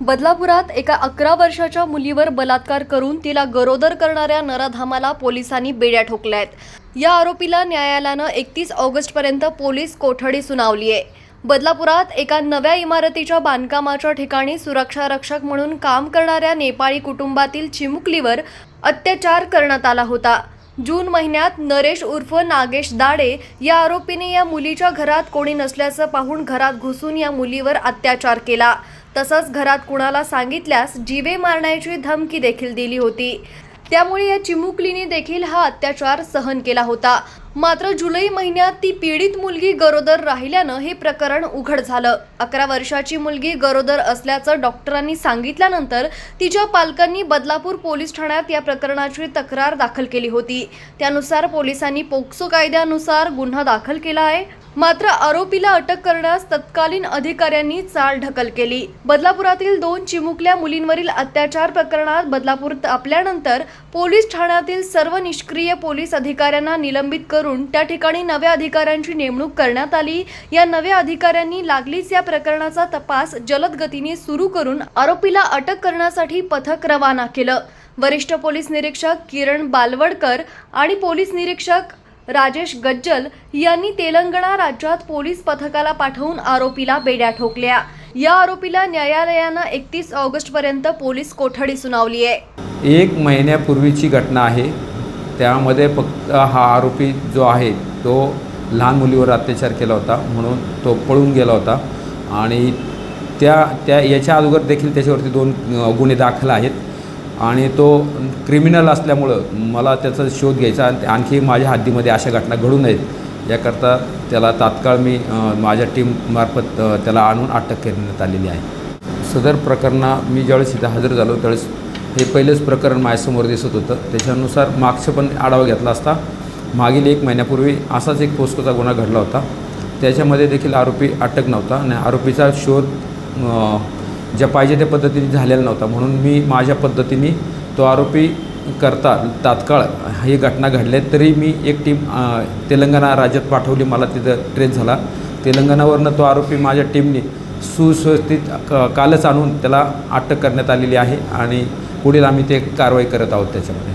बदलापुरात एका अकरा वर्षाच्या मुलीवर बलात्कार करून तिला गरोदर करणाऱ्या नराधामाला पोलिसांनी बेड्या ठोकल्या आहेत. या आरोपीला न्यायालयानं एकतीस ऑगस्टपर्यंत पोलीस कोठडी सुनावली आहे. बदलापुरात एका नव्या इमारतीच्या बांधकामाच्या ठिकाणी सुरक्षा रक्षक म्हणून काम करणाऱ्या नेपाळी कुटुंबातील चिमुकलीवर अत्याचार करण्यात आला होता. जून महिन्यात नरेश उर्फ नागेश दाडे या आरोपीने या मुलीच्या घरात कोणी नसल्याचं पाहून घरात घुसून या मुलीवर अत्याचार केला. तसंच घरात कुणाला सांगितल्यास जीवे मारण्याची धमकी देखील दिली होती. त्यामुळे या चिमुकलीने देखील हा अत्याचार सहन केला होता. मात्र जुलै महिन्यात ती पीडित मुलगी गरोदर राहिल्यानं हे प्रकरण उघड झालं. अकरा वर्षाची मुलगी गरोदर असल्याचं डॉक्टरांनी सांगितल्यानंतर तिच्या पालकांनी बदलापूर पोलीस ठाण्यात या प्रकरणाची तक्रार दाखल केली होती. त्यानुसार पोलिसांनी पोक्सो कायद्यानुसार गुन्हा दाखल केला आहे. मात्र आरोपीला अटक करण्यास तत्कालीन अधिकाऱ्यांनी चाल ढकल केली. बदलापुरातील दोन चिमुकल्या मुलींवरील अत्याचार प्रकरणात बदलापूर तापल्यानंतर पोलीस ठाण्यातील सर्व निष्क्रिय पोलीस अधिकाऱ्यांना निलंबित करून त्या ठिकाणी नव्या अधिकाऱ्यांची नेमणूक करण्यात आली. या नव्या अधिकाऱ्यांनी लागलीच या प्रकरणाचा तपास जलद गतीने सुरू करून आरोपीला अटक करण्यासाठी पथक रवाना केलं. वरिष्ठ पोलीस निरीक्षक किरण बालवडकर आणि पोलीस निरीक्षक राजेश गज्जल यांनी तेलंगणा राज्यात पोलीस पथकाला पाठवून आरोपीला बेड्या ठोकल्या. या आरोपीला न्यायालयानं एकतीस ऑगस्ट पर्यंत पोलीस कोठडी सुनावली आहे. एक महिन्यापूर्वीची घटना आहे. त्यामध्ये फक्त हा आरोपी जो आहे तो लहान मुलीवर अत्याचार केला होता म्हणून तो पळून गेला होता. आणि त्या त्या याच्या अगोदर देखील त्याच्यावरती दोन गुन्हे दाखल आहेत. आणि तो क्रिमिनल असल्यामुळं मला त्याचा शोध घ्यायचा आणि आणखी माझ्या हद्दीमध्ये अशा घटना घडू नयेत. याकरता त्याला तात्काळ मी माझ्या टीममार्फत त्याला आणून अटक करण्यात आलेली आहे. सदर प्रकरणा मी ज्यावेळेस इथं हजर झालो त्यावेळेस हे पहिलंच प्रकरण माझ्यासमोर दिसत होतं. त्याच्यानुसार मागचं पण आढावा घेतला असता. मागील एक महिन्यापूर्वी असाच एक पोस्कोचा गुन्हा घडला होता. त्याच्यामध्ये देखील आरोपी अटक नव्हता आणि आरोपीचा शोध ज्या पाहिजे त्या पद्धतीने झालेला नव्हता. म्हणून मी माझ्या पद्धतीने तो आरोपी करता तात्काळ ही घटना घडल्या तरी मी एक टीम तेलंगणा राज्यात पाठवली. मला तिथं ट्रेस झाला. तेलंगणावरनं तो आरोपी माझ्या टीमने सुस्वस्थित कालच आणून त्याला अटक करण्यात आलेली आहे आणि पुढील आम्ही ते कारवाई करत आहोत त्याच्यामध्ये.